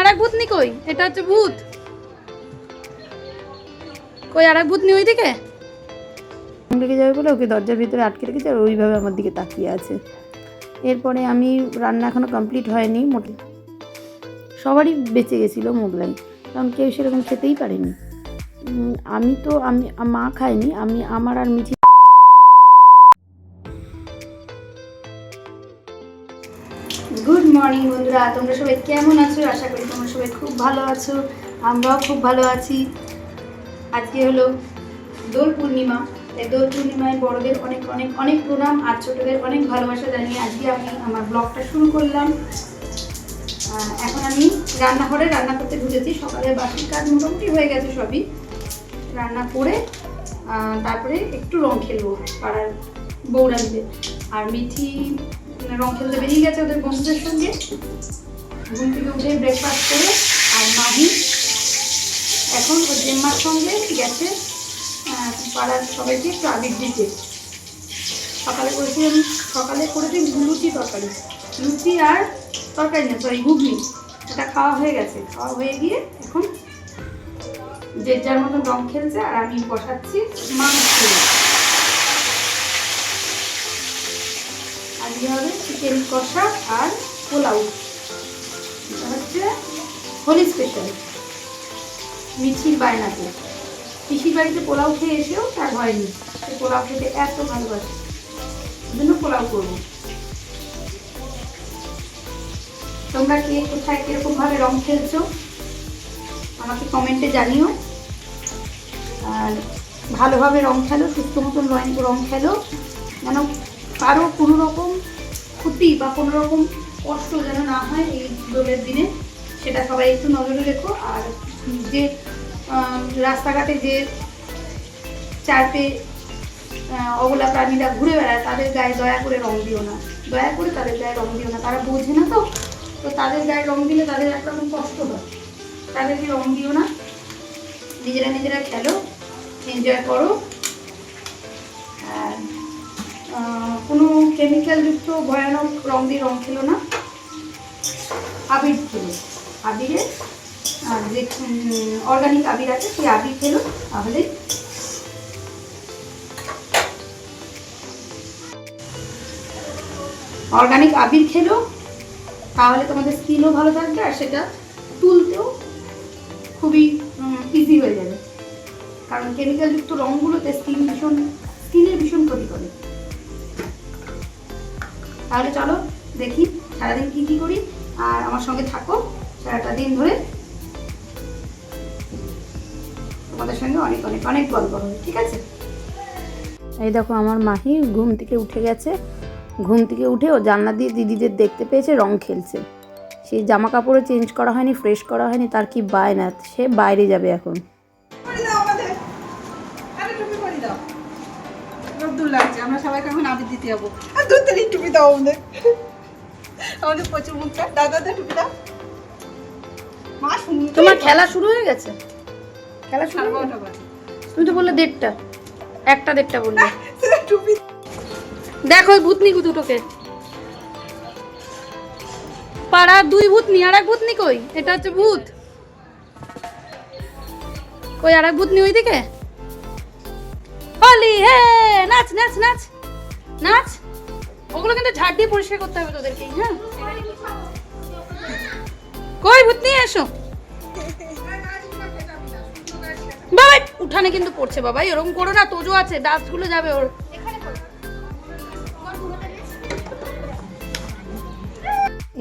আর এক ভূতনি কই? এটা হচ্ছে ভূত। কই আর এক ভূতনি ওইদিকে? রেখে যাবে বলে ওকে দরজার ভিতরে আটকে রেখেছে আর ওইভাবে আমার দিকে তাকিয়ে আছে। এরপরে আমি রান্না এখনও কমপ্লিট হয়নি, মোটে সবারই বেঁচে গেছিল মোগলাই কারণ কেউ সেরকম খেতেই পারেনি। আমি তো আমি মা খাইনি আমি আমার আর মিঠি মর্নিং বন্ধুরা, তোমরা সবাই কেমন আছো? আশা করি তোমরা সবাই খুব ভালো আছো, আমরাও খুব ভালো আছি। আজকে হলো দোল পূর্ণিমা এই দোল পূর্ণিমায় বড়দের অনেক অনেক অনেক প্রণাম আর ছোটদের অনেক ভালোবাসা জানিয়ে আজকে আমি আমার ব্লগটা শুরু করলাম। এখন আমি রান্নাঘরে রান্না করতে ঢুকেছি, সকালে বাসির কাজ মোটামুটি হয়ে গেছে সবই। রান্না করে তারপরে একটু রং খেলব পাড়ার বউরা মিলে। আর মিঠি রং খেলতে বেরিয়ে গেছে ওদের বন্ধুদের সঙ্গে। ঘুম থেকে উঠে ব্রেকফাস্ট করে আর মাহি এখন ওর জেম্মার সঙ্গে গেছে পাড়ার সবাইকে একটু আবির দিতে সকালে করেছি আমি, সকালে করেছি লুচি তরকারি। লুচি আর তরকারি না সরি ঘুগনি। এটা খাওয়া হয়ে গেছে। খাওয়া হয়ে গিয়ে এখন যে যার মতন রং খেলছে আর আমি বসাচ্ছি মাংস আজকে হবে চিকেন কষা আর এটা হচ্ছে হোলি স্পেশাল। মিছির বায়নাতে। পিসির বাড়িতে পোলাও খেয়ে এসেও তার হয়নি। সে পোলাও খেতে এত ভালোবাসে। ওই জন্য পোলাও করব। তোমরা কে কোথায় কীরকম ভাবে রং খেলছো? আমাকে কমেন্টে জানিও। আর ভালোভাবে রং খেলো, সুস্থ মতন রং রং খেলো। যেন কারও কোনো রকম ক্ষতি বা কোনো রকম কষ্ট যেন না হয় এই দোলের দিনে সেটা সবাই একটু নজরে রেখো। আর যে রাস্তাঘাটে যে আহ, অবলা প্রাণীরা ঘুরে বেড়ায় তাদের গায়ে দয়া করে রং দিও না। দয়া করে তাদের গায়ে রং দিও না। তারা বোঝে না তো? তো তাদের গায়ে রং দিলে তাদের একরকম কষ্ট হয়। তাদেরকে রং দিও না। নিজেরা নিজেরা খেলো এনজয় করো। কেমিক্যালযুক্ত ভয়ানক রং দিয়ে রং খেলো না। আবির খেলো। আবিরে যে অর্গানিক আবির আছে, সেই আবির খেলো। তাহলে অর্গানিক আবির খেলো। তাহলে তোমাদের স্কিনও ভালো থাকবে আর সেটা তুলতেও খুবই ইজি হয়ে যাবে। কারণ কেমিক্যালযুক্ত রঙগুলোতে স্কিন ভীষণ স্কিনের ভীষণ ক্ষতি করে। তাহলে চলো দেখি সারাদিন কী কী করি। আর আমার সঙ্গে থাকো, সারাটা দিন ধরে। তোমাদের সঙ্গে অনেক অনেক অনেক গল্প হবে, ঠিক আছে? এই দেখো, আমার মাহি ঘুম থেকে উঠে গেছে। ঘুম থেকে উঠে ও জানলা দিয়ে দিদিদের দেখতে পেয়েছে, রং খেলছে। সেই জামা কাপড়ও চেঞ্জ করা হয়নি ফ্রেশ করা হয়নি, তার কি বায়না? সে বাইরে যাবে এখন। আমরা সবাইকে এখন আবির দিতে যাব আর দু তারিখ টুপি দাও আমাদের। আমাদের প্রচুর মুখটা দাদা দা টুপি দাও। মা শুনতে তোমার খেলা শুরু হয়ে গেছে? খেলা শুরু? তুমি তো বললে দেড়টা। একটা দেড়টা বললে। টুপি দেখো ওই ভূতনি দুটোকে। পাড়ার দুই ভূতনি আর এক ভূতনি কই? এটা হচ্ছে ভূত। কই আর এক ভূতনি ওইদিকে? হলি হে, নাচ নাচ নাচ নাচ। ওগুলো কিন্তু ঝাড় দিয়ে পরিষ্কার করতে হবে তোদেরকে হ্যাঁ? কই ভূতনি, এসো। বাবা উঠানে কিন্তু পড়ছে বাবা এরকম করো না, তোজো আছে ডাস্টগুলো যাবে ওর।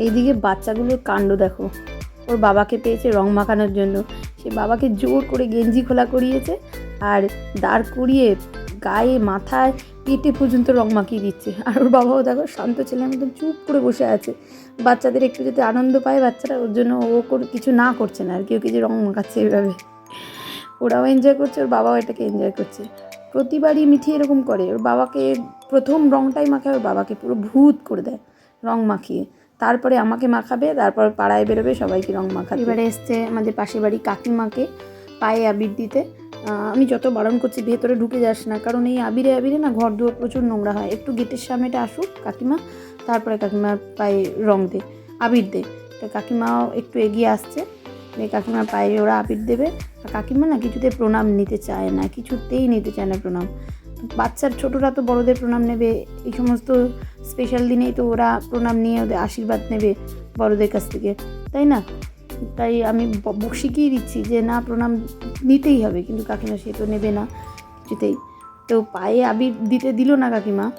এইদিকে বাচ্চাগুলোর কাণ্ড দেখো। ওর বাবাকে পেয়েছে রং মাখানোর জন্য। সে বাবাকে জোর করে গেঞ্জি খোলা করিয়েছে। আর দাঁড় করিয়ে গায়ে, মাথায় পেটে পর্যন্ত রং মাখিয়ে দিচ্ছে। আর ওর বাবাও দেখো, শান্ত ছেলের একদম চুপ করে বসে আছে। বাচ্চাদের একটু যদি আনন্দ পায় বাচ্চারা, ওর জন্য ও কিছু না করছে না। আর কেউ কিছু রং মাখাচ্ছে এভাবে। ওরাও এনজয় করছে, ওর বাবাও এটাকে এনজয় করছে। প্রতিবারই মিঠি এরকম করে। ওর বাবাকে প্রথম রংটাই মাখায়, ওর বাবাকে পুরো ভূত করে দেয় রং মাখিয়ে। তারপরে আমাকে মাখাবে, তারপর পাড়ায় বেরোবে, সবাইকে রং মাখাবে। এবারে এসছে আমাদের পাশের বাড়ি কাকিমাকে পায়ে আবির দিতে। আমি যত বারণ করছি, ভেতরে ঢুকে যাস না। কারণ এই আবিরে আবিরে না ঘর দুয়ার প্রচুর নোংরা হয়। একটু গেটের সামনেটা আসুক কাকিমা, তারপরে কাকিমার পায়ে রং দে, আবির দে। তা কাকিমাও একটু এগিয়ে আসছে কাকিমার পায়ে ওরা আবির দেবে। আর কাকিমা না কিছুতে প্রণাম নিতে চায় না, কিছুতেই নিতে চায় না প্রণাম। বাচ্চার ছোটরা তো বড়দের প্রণাম নেবে, এই সমস্ত স্পেশাল দিনেই তো ওরা প্রণাম নিয়ে ওদের আশীর্বাদ নেবে বড়দের কাছ থেকে। তাই না? তাই আমি শিখিয়ে দিচ্ছি যে না, প্রণাম নিতেই হবে। কিন্তু কাকিমা সে তো নেবে না কিছুতেই। তো পায়ে আবির দিতে দিল না কাকিমা।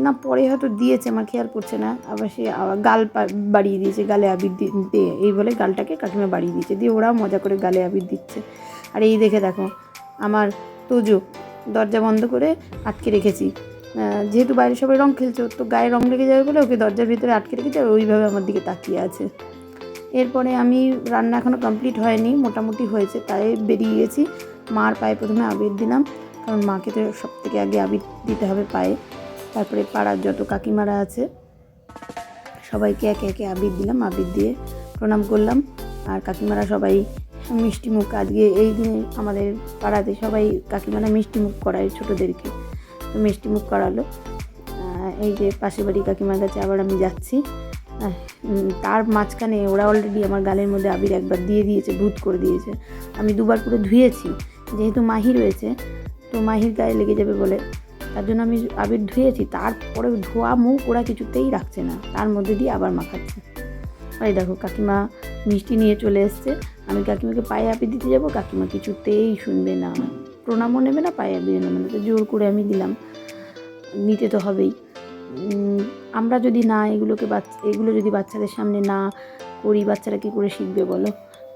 না, পরে হয়তো দিয়েছে, আমার খেয়াল পড়ছে না। আবার সে গাল বাড়িয়ে দিয়েছে, গালে আবির দি- দিয়ে এই বলে গালটাকে কাকিমা বাড়িয়ে দিয়েছে। দিয়ে ওরাও মজা করে গালে আবির দিচ্ছে। আর এই দেখে দেখো, আমার তোজো দরজা বন্ধ করে আটকে রেখেছি। যেহেতু বাইরে সবাই রং খেলছে তো গায়ে রং লেগে যাবে বলে ওকে দরজার ভিতরে আটকে রেখেছে, আর ওইভাবে আমার দিকে তাকিয়ে আছে। এরপরে আমি রান্না এখনও কমপ্লিট হয়নি, মোটামুটি হয়েছে, তাই বেরিয়ে গেছি মার পায়ে প্রথমে আবির দিলাম, কারণ মাকে তো সব থেকে আগে আবির দিতে হবে পায়ে। তারপরে পাড়ার যত কাকিমারা আছে, সবাইকে একে একে আবির দিলাম, আবির দিয়ে প্রণাম করলাম। আর কাকিমারা সবাই মিষ্টি মুখ, আজকে এই দিনে আমাদের পাড়াতে সবাই কাকিমারা মিষ্টি মুখ করায় ছোটোদেরকে, তো মিষ্টি মুখ করালো। এই যে পাশের বাড়ি কাকিমার কাছে আবার আমি যাচ্ছি। তার মাঝখানে ওরা অলরেডি আমার গালের মধ্যে আবির একবার দিয়ে দিয়েছে, ভূত করে দিয়েছে। আমি দুবার করে ধুয়েছি, যেহেতু মাহি রয়েছে, তো মাহির গায়ে লেগে যাবে বলে। তার জন্য আমি আবির ধুয়েছি তারপরে ধোয়া মুখ ওরা কিছুতেই রাখছে না, তার মধ্যে দিয়ে আবার মাখাচ্ছে। এই দেখো, কাকিমা মিষ্টি নিয়ে চলে এসছে। আমি কাকিমাকে পায়ে আবির দিতে যাব, কাকিমা কিছুতেই শুনবে না। প্রণামও নেবে না, পায়ে আবির নেবে না। তো জোর করে আমি দিলাম। নিতে তো হবেই। আমরা যদি না এগুলোকে বাচ্চা এগুলো যদি বাচ্চাদের সামনে না করি, বাচ্চারা কী করে শিখবে বলো?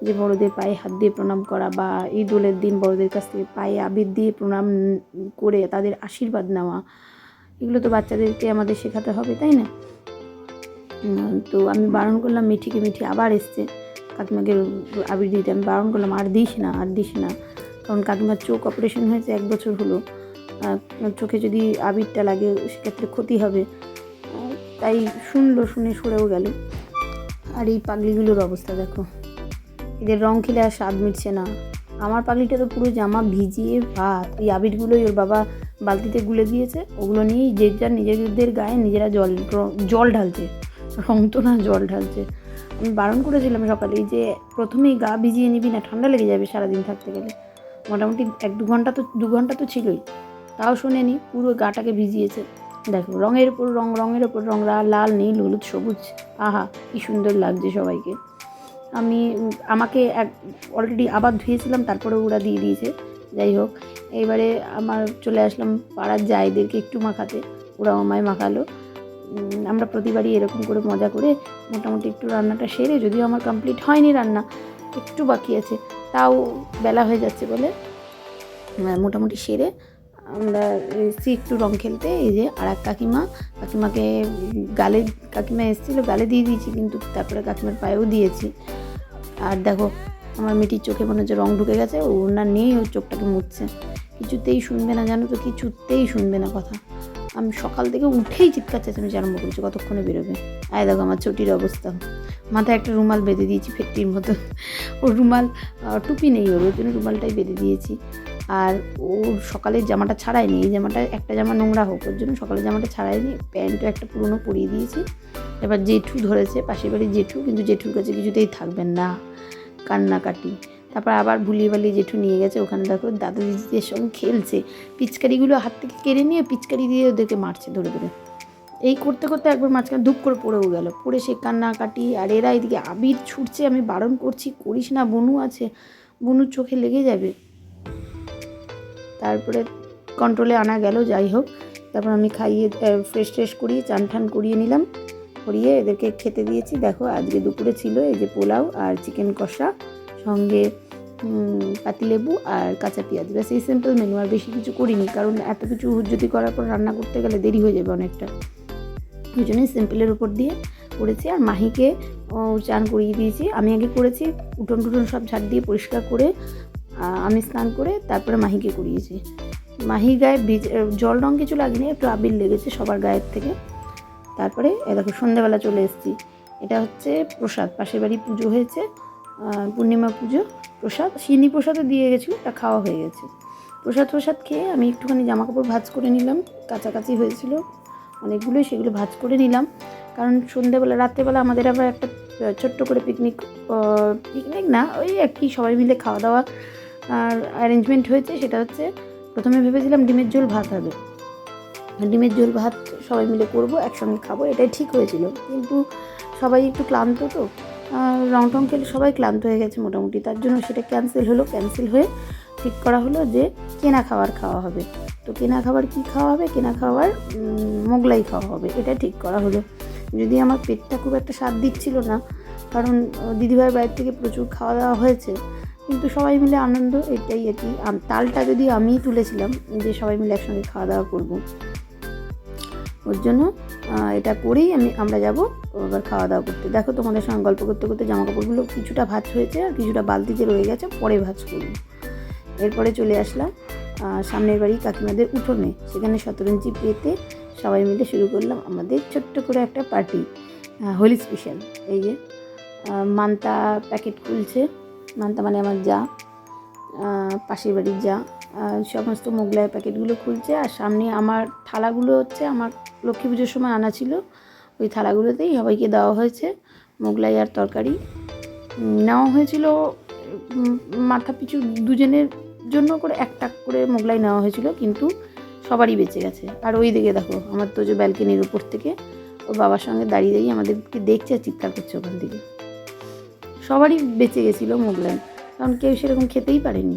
যে বড়দের পায়ে হাত দিয়ে প্রণাম করা বা এই দিন বড়দের কাছ থেকে পায়ে আবির দিয়ে প্রণাম করে তাদের আশীর্বাদ নেওয়া, এগুলো তো বাচ্চাদেরকে আমাদের শেখাতে হবে, তাই না? তো আমি বারণ করলাম, মিঠিকে মিঠি আবার এসছে। কাকিমাকে আবির দিতে আমি বারণ করলাম, আর দিস না, আর দিস না। কারণ কাকিমার চোখ অপারেশন হয়েছে এক বছর হলো। চোখে যদি আবিরটা লাগে, সেক্ষেত্রে ক্ষতি হবে। তাই শুনলো, শুনে সরেও গেল। আর এই পাগলিগুলোর অবস্থা দেখো। এদের রং খেলে আর স্বাদ মিটছে না। আমার পাগলিটা তো পুরো জামা ভিজিয়ে ভাত। ওই আবিরগুলোই ওর বাবা বালতিতে গুলে দিয়েছে। ওগুলো নিয়েই যে যার নিজেদের গায়ে নিজেরা জল জল ঢালছে। রং তো না, জল ঢালছে। আমি বারণ করেছিলাম সকালে যে প্রথমেই গা ভিজিয়ে নিবি না, ঠান্ডা লেগে যাবে সারাদিন থাকতে গেলে। মোটামুটি এক দু ঘণ্টা তো, দু ঘণ্টা তো ছিলই। তাও শোনেনি, পুরো গাটাকে ভিজিয়েছে। দেখো, রঙের উপর রং, রঙের উপর রং লাল, নীল, হলুদ, সবুজ। আহা, কি সুন্দর লাগছে সবাইকে। আমি আমাকে এক অলরেডি আবার ধুয়েছিলাম, তারপরে ওরা দিয়ে দিয়েছে। যাই হোক, এইবারে আমার চলে আসলাম পাড়ার জায়দেরকে একটু মাখাতে। ওরা আমায় মাখালো। আমরা প্রতিবারই এরকম করে মজা করে মোটামুটি একটু রান্নাটা সেরে, যদিও আমার কমপ্লিট হয়নি রান্না, একটু বাকি আছে। তাও বেলা হয়ে যাচ্ছে বলে মোটামুটি সেরে আমরা এসেছি একটু রং খেলতে, এই যে আর এক কাকিমা, কাকিমাকে, গালে, কাকিমা এসেছিল, গালে দিয়ে দিয়েছি, কিন্তু তারপরে কাকিমার পায়েও দিয়েছি। আর দেখো, আমার মেয়েটির চোখে মনে হচ্ছে রং ঢুকে গেছে ওনার নিয়েই ওর চোখটাকে মুছছে। কিছুতেই শুনবে না, জানো তো, কিছুতেই শুনবে না কথা। আমি সকাল থেকে উঠেই চিৎকার চাচ্ছি চেঁচামেচি আরম্ভ করছি, কতক্ষণে বেরোবে? আয় দেখো আমার চটির অবস্থা। মাথায় একটা রুমাল বেঁধে দিয়েছি ফেটটির মতো। ওর রুমাল টুপি নেই ওর ওই জন্য রুমালটাই বেঁধে দিয়েছি। আর ওর সকালের জামাটা ছাড়াইনি এই জামাটা একটা জামা নোংরা হোক, ওর জন্য সকালের জামাটা ছাড়াইনি প্যান্টও একটা পুরনো পরিয়ে দিয়েছি। এবার জেঠু ধরেছে, পাশের বাড়ির জেঠু, কিন্তু জেঠুর কাছে কিছুতেই থাকবেন না, কান্নাকাটি। তারপর আবার ভুলিয়ে বালিয়ে জেঠু নিয়ে গেছে, ওখানে দেখো দাদা দিদিদের সঙ্গে খেলছে, পিচকারিগুলো হাত থেকে কেড়ে নিয়ে পিচকারি দিয়ে ওদেরকে মারছে ধরে ধরে। এই করতে করতে একবার মাঝখানে ধূপ করে পড়েও গেল, পড়ে সে কান্নাকাটি, আর এরা এদিকে আবির ছুটছে, আমি বারণ করছি, করিস না, বনু আছে, বনুর চোখে লেগে যাবে। তারপরে কন্ট্রোলে আনা গেল, যাই হোক। তারপর আমি খাইয়ে ফ্রেশ ট্রেশ করিয়ে, চান ঠান করিয়ে নিলাম। করিয়ে এদেরকে খেতে দিয়েছি। দেখো, আজকে দুপুরে ছিল এই যে পোলাও আর চিকেন কষা, সঙ্গে পাতিলেবু আর কাঁচা পেঁয়াজ। ব্যাস, এই সিম্পল মেনু আর বেশি কিছু করিনি, কারণ এত কিছু যদি করার পর রান্না করতে গেলে দেরি হয়ে যাবে অনেকটা। ওই জন্যই সিম্পলের উপর দিয়ে করেছি। আর মাহিকে চান করিয়ে দিয়েছি। আমি আগে করেছি উঠোন টুটন সব ঝাড় দিয়ে পরিষ্কার করে আমি স্নান করে তারপরে মাহিকে করিয়েছি মাহির গায়ে বীজ জল রং কিছু লাগেনি, একটু আবির লেগেছে সবার গায়ের থেকে। তারপরে এ দেখো, সন্ধ্যাবেলা চলে এসেছি। এটা হচ্ছে প্রসাদ, পাশের বাড়ি পুজো হয়েছে পূর্ণিমা পুজো, প্রসাদ। সিন্নি প্রসাদও দিয়ে গেছি ওটা খাওয়া হয়ে গেছে। প্রসাদ প্রসাদ খেয়ে আমি একটুখানি জামা কাপড় ভাজ করে নিলাম, কাছাকাছি হয়েছিল অনেকগুলোই, সেগুলো ভাজ করে নিলাম। কারণ সন্ধেবেলা রাত্রেবেলা আমাদের আবার একটা ছোট্ট করে পিকনিক পিকনিক না, ওই কি, সবাই মিলে খাওয়া দাওয়া আর অ্যারেঞ্জমেন্ট হয়েছে সেটা হচ্ছে প্রথমে ভেবেছিলাম ডিমের ঝোল ভাত হবে। ডিমের ঝোল ভাত সবাই মিলে করব, একসঙ্গে খাব, এটাই ঠিক হয়েছিল। কিন্তু সবাই একটু ক্লান্ত তো রং টং খেলে সবাই ক্লান্ত হয়ে গেছে মোটামুটি। তার জন্য সেটা ক্যান্সেল হলো ক্যান্সেল হয়ে ঠিক করা হলো যে কেনা খাবার খাওয়া হবে। তো কেনা খাবার কি খাওয়া হবে? কেনা খাবার মোগলাই খাওয়া হবে, এটা ঠিক করা হলো। যদি আমার পেটটা খুব একটা স্বাদ দিচ্ছিল না, কারণ দিদিভাইয়ের বাড়ির থেকে প্রচুর খাওয়া দাওয়া হয়েছে কিন্তু সবাই মিলে আনন্দ এটাই আর কি। আম- তালটা যদি আমিই তুলেছিলাম, যে সবাই মিলে একসঙ্গে খাওয়া দাওয়া করব। ওর জন্য এটা করেই আমি, আমরা যাব এবার খাওয়া দাওয়া করতে। দেখো তোমাদের সঙ্গে গল্প করতে করতে জামা কাপড়গুলো কিছুটা ভাজ হয়েছে আর কিছুটা বালতিতে রয়ে গেছে, পরে ভাজ করব। এরপরে চলে আসলাম সামনের বাড়ি কাকিমাদের উঠোনে। সেখানে শতরঞ্জি পেতে সবাই মিলে শুরু করলাম আমাদের ছোট্ট করে একটা পার্টি হোলি স্পেশাল। এই যে মান্তা প্যাকেট খুলছে। মান্তা মানে আমার যা পাশের বাড়ির যা সমস্ত মোগলাইয়ের প্যাকেটগুলো খুলছে, আর সামনে আমার থালাগুলো হচ্ছে, আমার লক্ষ্মী পুজোর সময় আনা ছিল, ওই থালাগুলোতেই সবাইকে দেওয়া হয়েছে, মোগলাই আর তরকারি। নেওয়া হয়েছিল মাথা পিছু দুজনের জন্য করে একটা করে মোগলাই নেওয়া হয়েছিল, কিন্তু সবারই বেঁচে গেছে। আর ওই দিকে দেখো, আমার তো যে ব্যালকনির উপর থেকে, ওর বাবার সঙ্গে দাঁড়িয়ে দাঁড়িয়ে আমাদেরকে দেখছে, আর চিৎকার করছে ওখান থেকে। সবারই বেঁচে গেছিল মোগলাই। কারণ কেউ সেরকম খেতেই পারেনি।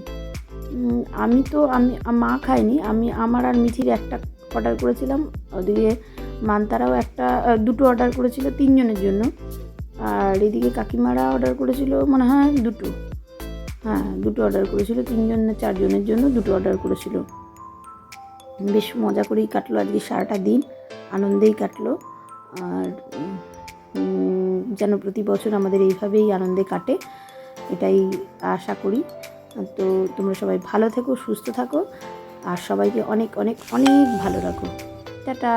আমি তো, আমি মা খাইনি আমি, আমার আর মিঠির একটা অর্ডার করেছিলাম। ওদিকে মান্তারাও একটা দুটো অর্ডার করেছিল তিনজনের জন্য। আর এদিকে কাকিমারা অর্ডার করেছিল, মনে হয় দুটো। হ্যাঁ দুটো অর্ডার করেছিল তিনজন না চারজনের জন্য দুটো অর্ডার করেছিল। বেশ মজা করেই কাটলো। আজকে সারাটা দিন আনন্দেই কাটলো। আর যেন প্রতি বছর আমাদের এইভাবেই আনন্দে কাটে, এটাই আশা করি। তো তোমরা সবাই ভালো থেকো, সুস্থ থাকো, আর সবাইকে অনেক অনেক অনেক ভালো রাখো। টাটা!